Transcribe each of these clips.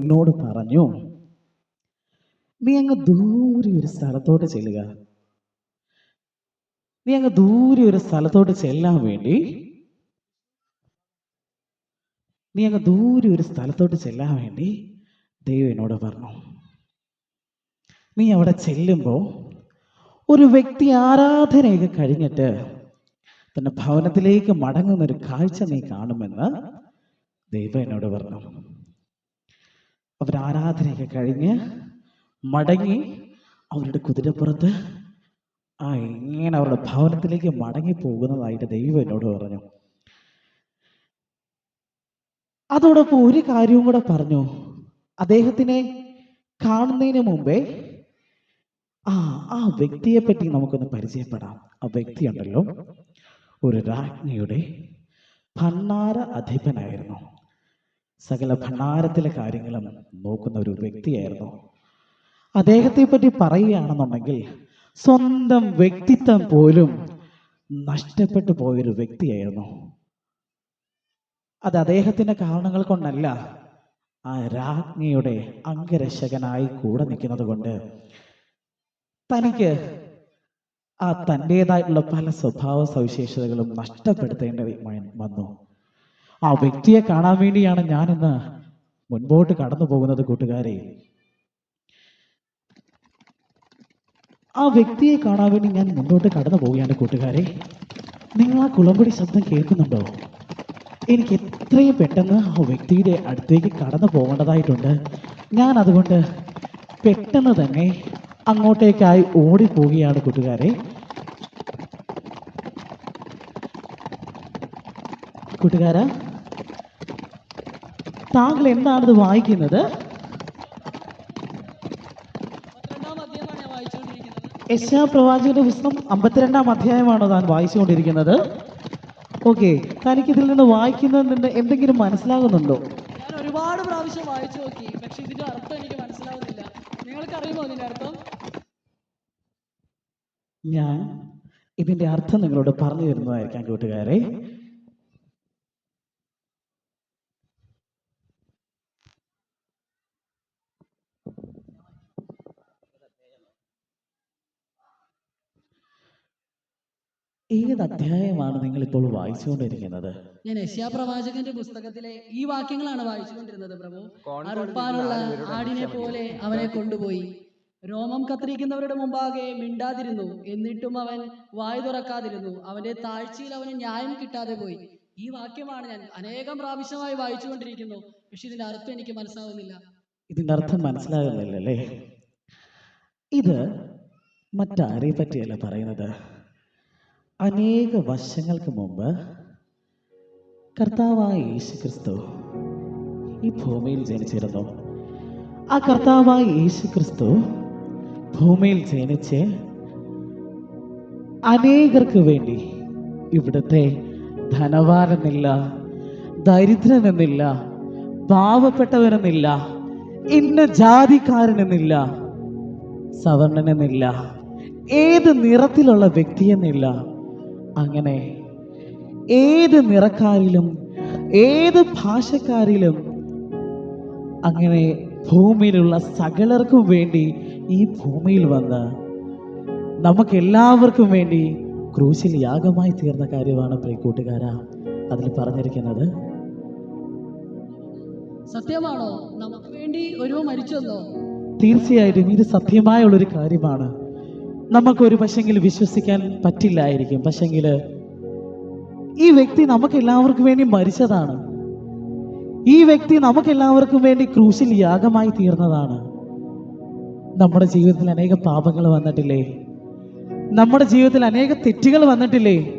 എന്നോട് പറഞ്ഞു നീ അങ്ങ് ദൂരെ ഒരു സ്ഥലത്തോട്ട് ചെല്ലുക. നീ അങ്ങ് ദൂരെ ഒരു സ്ഥലത്തോട്ട് ചെല്ലാൻ വേണ്ടി നീ അങ്ങ് ദൂരെ ഒരു സ്ഥലത്തോട്ട് ചെല്ലാൻ വേണ്ടി ദൈവം എന്നോട് പറഞ്ഞു. നീ അവിടെ ചെല്ലുമ്പോൾ ഒരു വ്യക്തി ആരാധനയൊക്കെ കഴിഞ്ഞിട്ട് തന്റെ ഭവനത്തിലേക്ക് മടങ്ങുന്ന ഒരു കാഴ്ച നീ കാണുമെന്ന് ദൈവം എന്നോട് പറഞ്ഞു. അവർ ആരാധനയൊക്കെ കഴിഞ്ഞ് മടങ്ങി അവരുടെ കുതിരപ്പുറത്ത് ആ ഇങ്ങനെ അവരുടെ ഭവനത്തിലേക്ക് മടങ്ങി പോകുന്നതായിട്ട് ദൈവം എന്നോട് പറഞ്ഞു. അതോടൊപ്പം ഒരു കാര്യവും കൂടെ പറഞ്ഞു. അദ്ദേഹത്തിനെ കാണുന്നതിന് മുമ്പേ ആ ആ വ്യക്തിയെ പറ്റി നമുക്കൊന്ന് പരിചയപ്പെടാം. ആ വ്യക്തി ഉണ്ടല്ലോ. ഒരു രാജ്ഞിയുടെ ഭണ്ണാര അധിപനായിരുന്നു. സകല ഭണ്ഡാരത്തിലെ കാര്യങ്ങളും നോക്കുന്ന ഒരു വ്യക്തിയായിരുന്നു. അദ്ദേഹത്തെ പറ്റി പറയുകയാണെന്നുണ്ടെങ്കിൽ സ്വന്തം വ്യക്തിത്വം പോലും നഷ്ടപ്പെട്ടു പോയൊരു വ്യക്തിയായിരുന്നു. അത് അദ്ദേഹത്തിന്റെ കാരണങ്ങൾ കൊണ്ടല്ല ആ രാജ്ഞിയുടെ അംഗരക്ഷകനായി കൂടെ നിൽക്കുന്നത് കൊണ്ട് തനിക്ക് ആ തന്റെതായിട്ടുള്ള പല സ്വഭാവ സവിശേഷതകളും നഷ്ടപ്പെടുത്തേണ്ടി വന്നു. ആ വ്യക്തിയെ കാണാൻ വേണ്ടിയാണ് ഞാൻ ഇന്ന് മുൻപോട്ട് കടന്നു പോകുന്നത് കൂട്ടുകാരെ. ആ വ്യക്തിയെ കാണാൻ വേണ്ടി ഞാൻ മുന്നോട്ട് കടന്നു പോവുകയാണ് കൂട്ടുകാരെ. നിങ്ങൾ ആ കുളമ്പടി ശബ്ദം കേൾക്കുന്നുണ്ടോ? എനിക്ക് എത്രയും പെട്ടെന്ന് ആ വ്യക്തിയുടെ അടുത്തേക്ക് കടന്നു പോകേണ്ടതായിട്ടുണ്ട്. ഞാൻ അതുകൊണ്ട് പെട്ടെന്ന് തന്നെ അങ്ങോട്ടേക്കായി ഓടിപ്പോവുകയാണ് കൂട്ടുകാരെ. കൂട്ടുകാര താങ്കൾ എന്താണിത് വായിക്കുന്നത്? യശാ പ്രവാചകന്റെ പുസ്തകം അമ്പത്തിരണ്ടാം അധ്യായമാണോ താൻ വായിച്ചുകൊണ്ടിരിക്കുന്നത്? ഓക്കെ തനിക്ക് ഇതിൽ നിന്ന് വായിക്കുന്നതിൽ നിന്ന് എന്തെങ്കിലും മനസ്സിലാകുന്നുണ്ടോ? ഞാൻ ഒരുപാട് പ്രാവശ്യം വായിച്ചു നോക്കി പക്ഷെ ഇതിന്റെ അർത്ഥം എനിക്ക് മനസ്സിലാവുന്നില്ല. നിങ്ങൾക്ക് അറിയുമോ ഇതിന്റെ അർത്ഥം? ഞാൻ ഇതിന്റെ അർത്ഥം നിങ്ങളോട് പറഞ്ഞു തരുന്നതായിരിക്കാം കൂട്ടുകാരെ. ഏത് അധ്യായമാണ് നിങ്ങൾ ഇപ്പോൾ വായിച്ചുകൊണ്ടിരിക്കുന്നത്? ഞാൻ യശ്യാ പ്രവാചകന്റെ പുസ്തകത്തിലെ ഈ വാക്യങ്ങളാണ് വായിച്ചുകൊണ്ടിരുന്നത് പ്രഭു. അറുപ്പാനുള്ള ആടിനെ പോലെ അവനെ കൊണ്ടുപോയി. രോമം കത്തിരിക്കുന്നവരുടെ മുമ്പാകെ മിണ്ടാതിരുന്നു. എന്നിട്ടും അവൻ വായു തുറക്കാതിരുന്നു. അവന്റെ താഴ്ചയിൽ അവന് ന്യായം കിട്ടാതെ പോയി. ഈ വാക്യമാണ് ഞാൻ അനേകം പ്രാവശ്യമായി വായിച്ചുകൊണ്ടിരിക്കുന്നു. പക്ഷെ ഇതിന്റെ അർത്ഥം എനിക്ക് മനസ്സിലാവുന്നില്ല. ഇതിന്റെ അർത്ഥം മനസ്സിലാകുന്നില്ലല്ലേ? ഇത് മറ്റാരെ പറ്റിയല്ല പറയുന്നത്. അനേക വർഷങ്ങൾക്ക് മുമ്പ് കർത്താവായ യേശു ക്രിസ്തു ഈ ഭൂമിയിൽ ജനിച്ചിരുന്നു. ആ കർത്താവായ യേശു ക്രിസ്തു ഭൂമിയിൽ ജനിച്ച് അനേകർക്ക് വേണ്ടി ഇവിടുത്തെ ധനവാനെന്നില്ല ദരിദ്രനെന്നില്ല പാവപ്പെട്ടവരെന്നില്ല ഇന്ന ജാതിക്കാരനെന്നില്ല സവർണനെന്നില്ല ഏത് നിറത്തിലുള്ള വ്യക്തിയെന്നില്ല അങ്ങനെ ഏത് നിറക്കാരിലും ഏത് ഭാഷക്കാരിലും അങ്ങനെ ഭൂമിയിലുള്ള സകലർക്കും വേണ്ടി ഈ ഭൂമിയിൽ വന്ന് നമുക്ക് എല്ലാവർക്കും വേണ്ടി ക്രൂശിൽ യാഗമായി തീർന്ന കാര്യമാണ് പ്രിയ കൂട്ടുകാരാ അതിൽ പറഞ്ഞിരിക്കുന്നത്. സത്യമാണോ? നമുക്ക് വേണ്ടി ഒരു മരിച്ചെന്നോ തീർച്ചയായിട്ടും ഇത് സത്യമായുള്ളൊരു കാര്യമാണ്. നമുക്കൊരു പക്ഷെങ്കിൽ വിശ്വസിക്കാൻ പറ്റില്ലായിരിക്കും. പക്ഷെങ്കിൽ ഈ വ്യക്തി നമുക്ക് എല്ലാവർക്കും വേണ്ടി മരിച്ചതാണ്. ഈ വ്യക്തി നമുക്ക് എല്ലാവർക്കും വേണ്ടി ക്രൂശിൽ യാഗമായി തീർന്നതാണ്. നമ്മുടെ ജീവിതത്തിൽ അനേക പാപങ്ങൾ വന്നിട്ടില്ലേ? നമ്മുടെ ജീവിതത്തിൽ അനേക തെറ്റുകൾ വന്നിട്ടില്ലേ?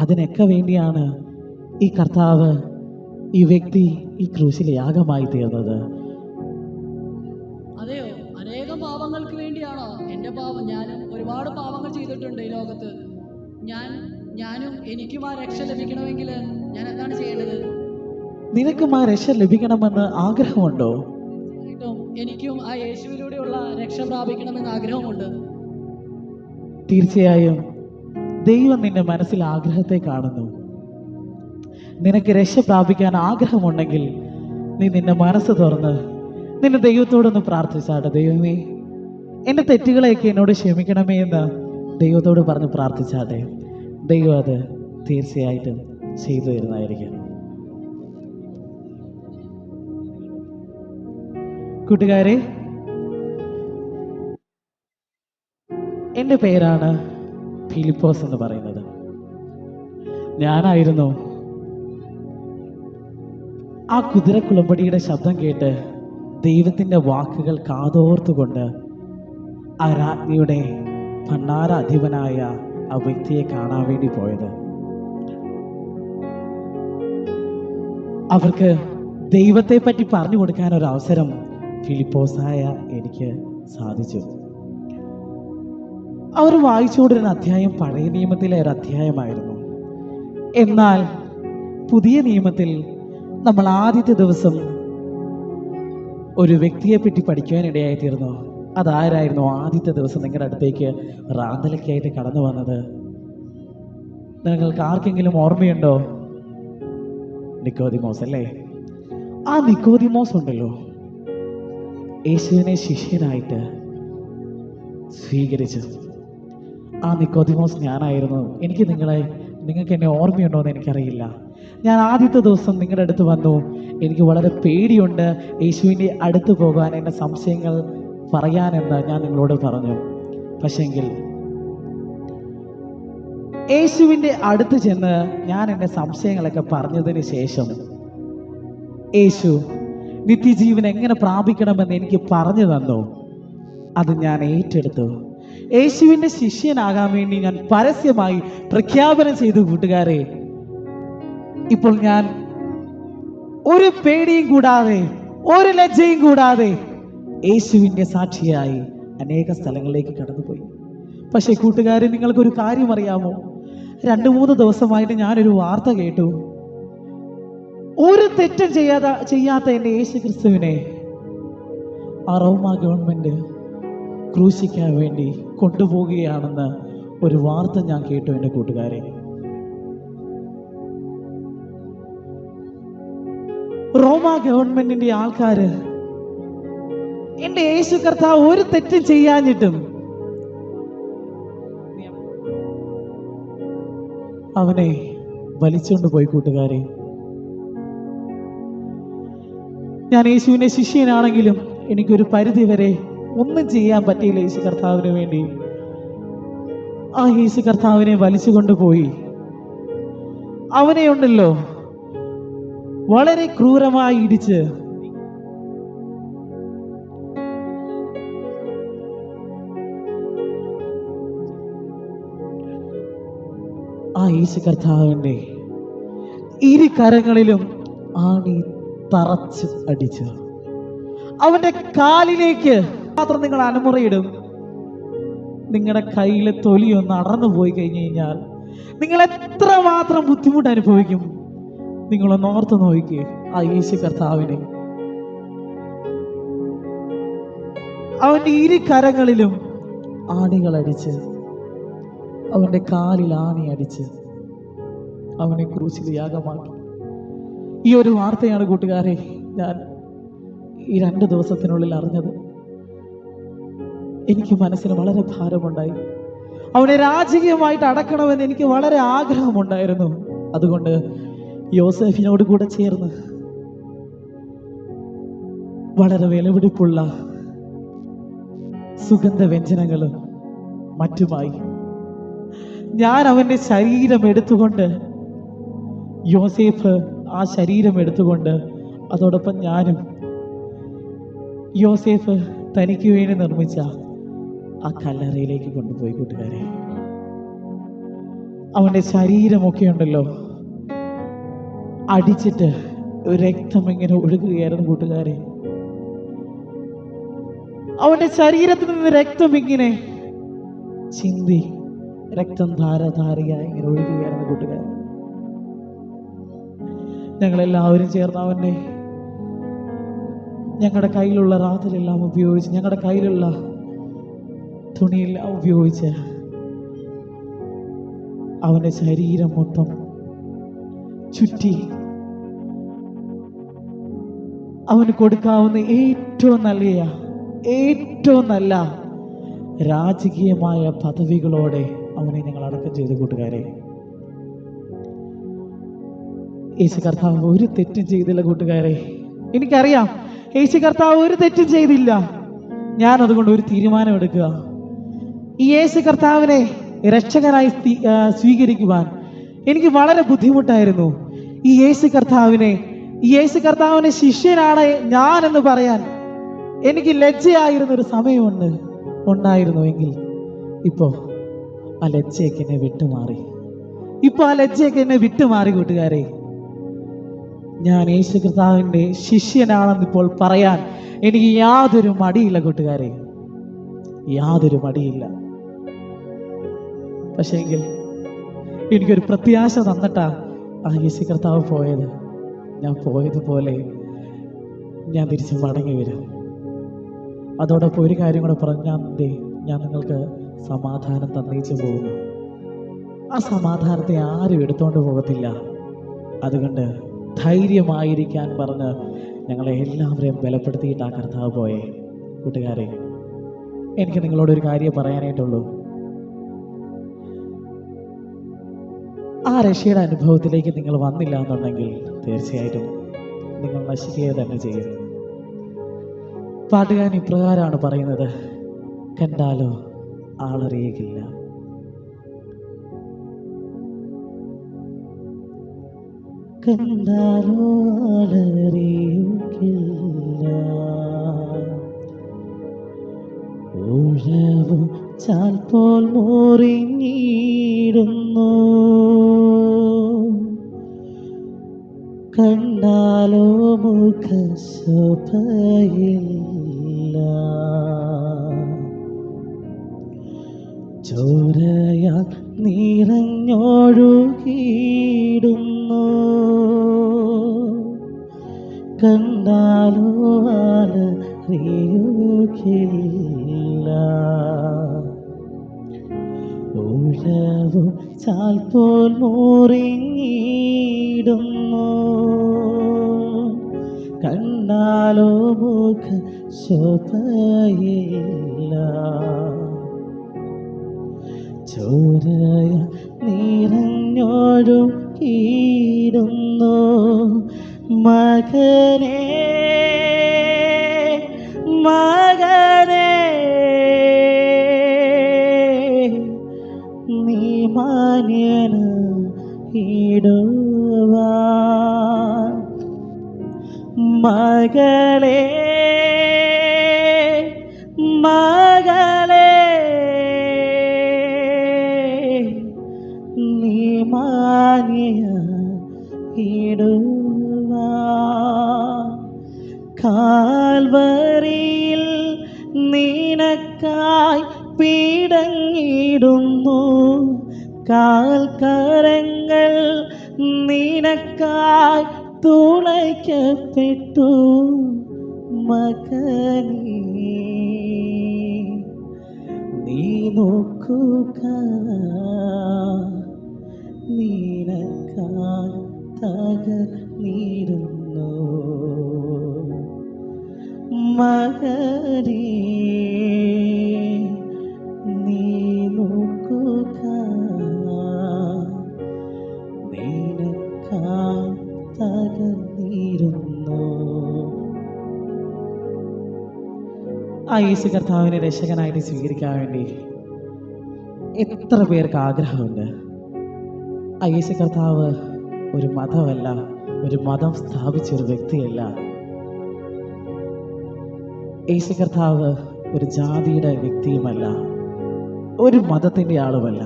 അതിനൊക്കെ വേണ്ടിയാണ് ഈ കർത്താവ് ഈ വ്യക്തി ഈ ക്രൂശിൽ യാഗമായി തീർന്നത്. അതെയോ? അനേകം പാവങ്ങൾക്ക് വേണ്ടിയാണോ? എന്റെ പാവം ഞാനും ഒരുപാട് പാവങ്ങൾ ചെയ്തിട്ടുണ്ട് ഈ ലോകത്ത്. ഞാൻ ഞാനും എനിക്കും ആ രക്ഷ ലഭിക്കണമെങ്കിൽ ഞാൻ എന്താണ് ചെയ്യേണ്ടത്? നിനക്കും ആ രക്ഷ ലഭിക്കണമെന്ന് ആഗ്രഹമുണ്ടോ? എനിക്കും ആ യേശുവിലൂടെയുള്ള രക്ഷ പ്രാപിക്കണമെന്ന് ആഗ്രഹമുണ്ട്. തീർച്ചയായും ദൈവം നിന്റെ മനസ്സിൽ ആഗ്രഹത്തെ കാണുന്നു. നിനക്ക് രക്ഷ പ്രാപിക്കാൻ ആഗ്രഹമുണ്ടെങ്കിൽ നീ നിന്റെ മനസ്സ് തുറന്ന് നിന്റെ ദൈവത്തോടൊന്ന് പ്രാർത്ഥിച്ചാട്ടെ. ദൈവമേ എന്റെ തെറ്റുകളെയൊക്കെ എന്നോട് ക്ഷമിക്കണമേ എന്ന് ദൈവത്തോട് പറഞ്ഞ് പ്രാർത്ഥിച്ചാട്ടെ. ദൈവം അത് തീർച്ചയായിട്ടും ചെയ്തു തരുന്നതായിരിക്കും. കൂട്ടുകാരെ എന്റെ പേരാണ് ഫിലിപ്പോസ് എന്ന് പറയുന്നത്. ഞാനായിരുന്നു ആ കുതിരക്കുളമ്പടിയുടെ ശബ്ദം കേട്ട് ദൈവത്തിന്റെ വാക്കുകൾ കാതോർത്തുകൊണ്ട് ആ രാജ്ഞിയുടെ ഭണ്ണാര അധിപനായ ആ വ്യക്തിയെ കാണാൻ വേണ്ടി പോയത്. അവർക്ക് ദൈവത്തെ പറ്റി പറഞ്ഞു കൊടുക്കാൻ ഒരു അവസരം ഫിലിപ്പോസായ എനിക്ക് സാധിച്ചു. അവർ വായിച്ചുകൊണ്ടിരുന്ന അധ്യായം പഴയ നിയമത്തിലെ ഒരു അധ്യായമായിരുന്നു. എന്നാൽ പുതിയ നിയമത്തിൽ നമ്മൾ ആദ്യത്തെ ദിവസം ഒരു വ്യക്തിയെ പറ്റി പഠിക്കുവാനിടയായി തീർന്നു. അതാരായിരുന്നു ആദ്യത്തെ ദിവസം നിങ്ങളുടെ അടുത്തേക്ക് റാന്തലക്കായിട്ട് കടന്നു വന്നത്? നിങ്ങൾക്ക് ആർക്കെങ്കിലും ഓർമ്മയുണ്ടോ? നിക്കോദിമോസ് അല്ലേ? ആ നിക്കോദിമോസ് ഉണ്ടല്ലോ. യേശുവിനെ ശിഷ്യനായിട്ട് സ്വീകരിച്ചു. ആ നിക്കോദിമോസ് ഞാനായിരുന്നു. എനിക്ക് നിങ്ങളെ നിങ്ങൾക്ക് എന്നെ ഓർമ്മയുണ്ടോ എന്ന് എനിക്കറിയില്ല. ഞാൻ ആദ്യത്തെ ദിവസം നിങ്ങളുടെ അടുത്ത് വന്നു. എനിക്ക് വളരെ പേടിയുണ്ട്. യേശുവിന്റെ അടുത്ത് പോകാൻ എന്റെ സംശയങ്ങൾ പറയാനെന്ന് ഞാൻ നിങ്ങളോട് പറഞ്ഞു. പക്ഷെങ്കിൽ യേശുവിന്റെ അടുത്ത് ചെന്ന് ഞാൻ എന്റെ സംശയങ്ങളൊക്കെ പറഞ്ഞതിന് ശേഷം യേശു നിത്യജീവൻ എങ്ങനെ പ്രാപിക്കണമെന്ന് എനിക്ക് പറഞ്ഞു തന്നു? അത് ഞാൻ ഏറ്റെടുത്തു. യേശുവിന്റെ ശിഷ്യനാകാൻ വേണ്ടി ഞാൻ പരസ്യമായി പ്രഖ്യാപനം ചെയ്തു കൂട്ടുകാരെ. ഇപ്പോൾ ഞാൻ ഒരു പേടിയും കൂടാതെ ഒരു ലജ്ജയും കൂടാതെ യേശുവിന്റെ സാക്ഷിയായി അനേക സ്ഥലങ്ങളിലേക്ക് കടന്നുപോയി. പക്ഷേ കൂട്ടുകാരെ നിങ്ങൾക്കൊരു കാര്യം അറിയാമോ? രണ്ട് മൂന്ന് ദിവസമായിട്ട് ഞാനൊരു വാർത്ത കേട്ടു. ഒരു തെറ്റും ചെയ്യാതെ ചെയ്യാത്ത എന്റെ യേശു ക്രിസ്തുവിനെ ആ റോമ ഗവൺമെന്റ് ക്രൂശിക്കാൻ വേണ്ടി കൊണ്ടുപോവുകയാണെന്ന് ഒരു വാർത്ത ഞാൻ കേട്ടു എന്റെ കൂട്ടുകാരെ. റോമ ഗവൺമെന്റിന്റെ ആൾക്കാര് എന്റെ യേശു കർത്താവ് ഒരു തെറ്റും ചെയ്യാഞ്ഞിട്ടും അവനെ വലിച്ചുകൊണ്ട് പോയി കൂട്ടുകാരെ. ഞാൻ യേശുവിന്റെ ശിഷ്യനാണെങ്കിലും എനിക്കൊരു പരിധി വരെ ഒന്നും ചെയ്യാൻ പറ്റിയില്ല യേശു കർത്താവിന് വേണ്ടി. ആ യേശു കർത്താവിനെ വലിച്ചുകൊണ്ട് പോയി അവനെ ഉണ്ടല്ലോ വളരെ ക്രൂരമായി ഇടിച്ച്. ആ യേശു കർത്താവിന്റെ ഇരു കരങ്ങളിലും ആണി തറച്ച് അടിച്ചു. അവന്റെ കാലിലേക്ക് മാത്രം നിങ്ങൾ അനുമുറയിടും നിങ്ങളുടെ കയ്യിലെ തൊലി ഒന്ന് അടർന്നു പോയി കഴിഞ്ഞു കഴിഞ്ഞാൽ നിങ്ങൾ എത്ര മാത്രം ബുദ്ധിമുട്ട് അനുഭവിക്കും. നിങ്ങളൊന്ന് ഓർത്ത് നോക്കിയേ. ആ യേശു കർത്താവിനെ. അവന്റെ ഇരു കരങ്ങളിലും ആണികൾ അടിച്ച് അവന്റെ കാലിൽ ആണി അടിച്ച് അവനെ ക്രൂശിൽ യാഗമാക്കി. ഈ ഒരു വാർത്തയാണ് കൂട്ടുകാരെ ഞാൻ ഈ രണ്ട് ദിവസത്തിനുള്ളിൽ അറിഞ്ഞത്. എനിക്ക് മനസ്സിന് വളരെ ഭാരമുണ്ടായി. അവനെ രാജകീയമായിട്ട് അടക്കണമെന്ന് എനിക്ക് വളരെ ആഗ്രഹമുണ്ടായിരുന്നു. അതുകൊണ്ട് യോസഫിനോട് കൂടെ ചേർന്ന് വളരെ വിലപിടിപ്പുള്ള സുഗന്ധ വ്യഞ്ജനങ്ങളും മറ്റുമായി ഞാൻ അവന്റെ ശരീരം എടുത്തുകൊണ്ട് യോസേഫ് ആ ശരീരം എടുത്തുകൊണ്ട് അതോടൊപ്പം ഞാനും യോസേഫ് തനിക്ക് വേണ്ടി നിർമ്മിച്ച ആ കല്ലറയിലേക്ക് കൊണ്ടുപോയി കൂട്ടുകാരെ. അവന്റെ ശരീരമൊക്കെ ഉണ്ടല്ലോ. അടിച്ചിട്ട് രക്തം ഇങ്ങനെ ഒഴുകുകയായിരുന്നു കൂട്ടുകാരെ. അവന്റെ ശരീരത്തിൽ നിന്ന് രക്തം ഇങ്ങനെ ചിന്തി രക്തം ധാരധാരയായി ഇങ്ങനെ ഒഴുകുകയായിരുന്നു കൂട്ടുകാരെ. ഞങ്ങളെല്ലാവരും ചേർന്ന് അവന്റെ ഞങ്ങളുടെ കയ്യിലുള്ള റാത്തിലെല്ലാം ഉപയോഗിച്ച് ഞങ്ങളുടെ കയ്യിലുള്ള തുണിയെല്ലാം ഉപയോഗിച്ച് അവന്റെ ശരീരം മൊത്തം ചുറ്റി അവന് കൊടുക്കാവുന്ന ഏറ്റവും നല്ല ഏറ്റവും നല്ല രാജകീയമായ പദവികളോടെ അവനെ ഞങ്ങൾ അടക്കം ചെയ്ത കൂട്ടുകാരെ. യേശു കർത്താവ് ഒരു തെറ്റും ചെയ്തില്ല കൂട്ടുകാരെ. എനിക്കറിയാം യേശു കർത്താവ് ഒരു തെറ്റും ചെയ്തില്ല. ഞാൻ അതുകൊണ്ട് ഒരു തീരുമാനം എടുക്കുക. ഈ യേശു കർത്താവിനെ രക്ഷകനായി സ്വീകരിക്കുവാൻ എനിക്ക് വളരെ ബുദ്ധിമുട്ടായിരുന്നു. ഈ യേശു കർത്താവിനെ ഈ യേശു കർത്താവിനെ ശിഷ്യനാണ് ഞാൻ എന്ന് പറയാൻ എനിക്ക് ലജ്ജയായിരുന്ന ഒരു സമയമുണ്ട് ഉണ്ടായിരുന്നുവെങ്കിൽ ഇപ്പോ ആ ലജ്ജയൊക്കെ എന്നെ വിട്ടുമാറി. ഇപ്പൊ ആ ലജ്ജയൊക്കെ എന്നെ വിട്ടുമാറി കൂട്ടുകാരെ. ഞാൻ യേശു കർത്താവിന്റെ ശിഷ്യനാണെന്ന് ഇപ്പോൾ പറയാൻ എനിക്ക് യാതൊരു മടിയില്ല കൂട്ടുകാരെ. യാതൊരു മടിയില്ല. പക്ഷേങ്കിൽ എനിക്കൊരു പ്രത്യാശ തന്നിട്ടാ ആ യേശു കർത്താവ് പോയത്. ഞാൻ പോയതുപോലെ ഞാൻ തിരിച്ച് മടങ്ങി വരും. അതോടൊപ്പം ഒരു കാര്യം കൂടെ പറഞ്ഞാൽ ഞാൻ നിങ്ങൾക്ക് സമാധാനം തന്നയിച്ചു പോകുന്നു. ആ സമാധാനത്തെ ആരും എടുത്തോണ്ട് പോകത്തില്ല. അതുകൊണ്ട് ധൈര്യമായിരിക്കാൻ പറഞ്ഞ് ഞങ്ങളെ എല്ലാവരെയും ബലപ്പെടുത്തിയിട്ട് ആ കർത്താവ് പോയേ. കൂട്ടുകാരെ എനിക്ക് നിങ്ങളോടൊരു കാര്യം പറയാനായിട്ടുള്ളൂ. ആ രക്ഷയുടെ അനുഭവത്തിലേക്ക് നിങ്ങൾ വന്നില്ല എന്നുണ്ടെങ്കിൽ തീർച്ചയായിട്ടും നിങ്ങൾ നശിക്കുക തന്നെ ചെയ്യും. പാട്ടുകാരൻ ഇപ്രകാരമാണ് പറയുന്നത് കണ്ടാലോ ആളറിയുകില്ല. കണ്ടാലോ ആളറിയുകില്ല. ഉഴവും ചാൽപോൽ മോറിഞ്ഞിടുന്നു. മുഖശോഭയില്ല ചോരയാൽ നിറഞ്ഞൊഴുകിയിടുന്നു കണ്ടാലോ ആലറിയുകില്ല ഉഴവും ചാൽപോൽ മോറിഞ്ഞിടുന്നു. കണ്ടാലോ മുഖ ശോഭയില്ല. ചോരയ നിറഞ്ഞൊഴുകിയിടുന്നു മകനെ മകനെ. നീ മാന്യന ഇടുവാൻ മകളെ മകളെ. നീ മാനിയ ഇടുവാ കാൽവരിയിൽ നിനക്കായി പീടങ്ങിടുന്നു കാൽക്കരങ്ങൾ നിനക്കായി തുളയ്ക്കപ്പെട്ടു മകനേ. നീ നോക്കുക യേശു കർത്താവിനെ രക്ഷകനായിട്ട് സ്വീകരിക്കാൻ വേണ്ടി എത്ര പേർക്ക് ആഗ്രഹമുണ്ട്? ആ യേശു കർത്താവ് ഒരു മതമല്ല ഒരു മതം സ്ഥാപിച്ച ഒരു വ്യക്തിയല്ല. യേശു കർത്താവ് ഒരു ജാതിയുടെ വ്യക്തിയുമല്ല ഒരു മതത്തിന്റെ ആളുമല്ല.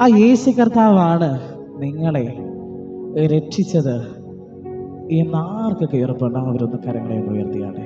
ആ യേശു കർത്താവാണ് നിങ്ങളെ രക്ഷിച്ചത് എന്നാർക്കൊക്കെ ഉറപ്പുണ്ടാവും അവരൊന്ന് കരങ്ങളെ ഉയർത്തിയാണ്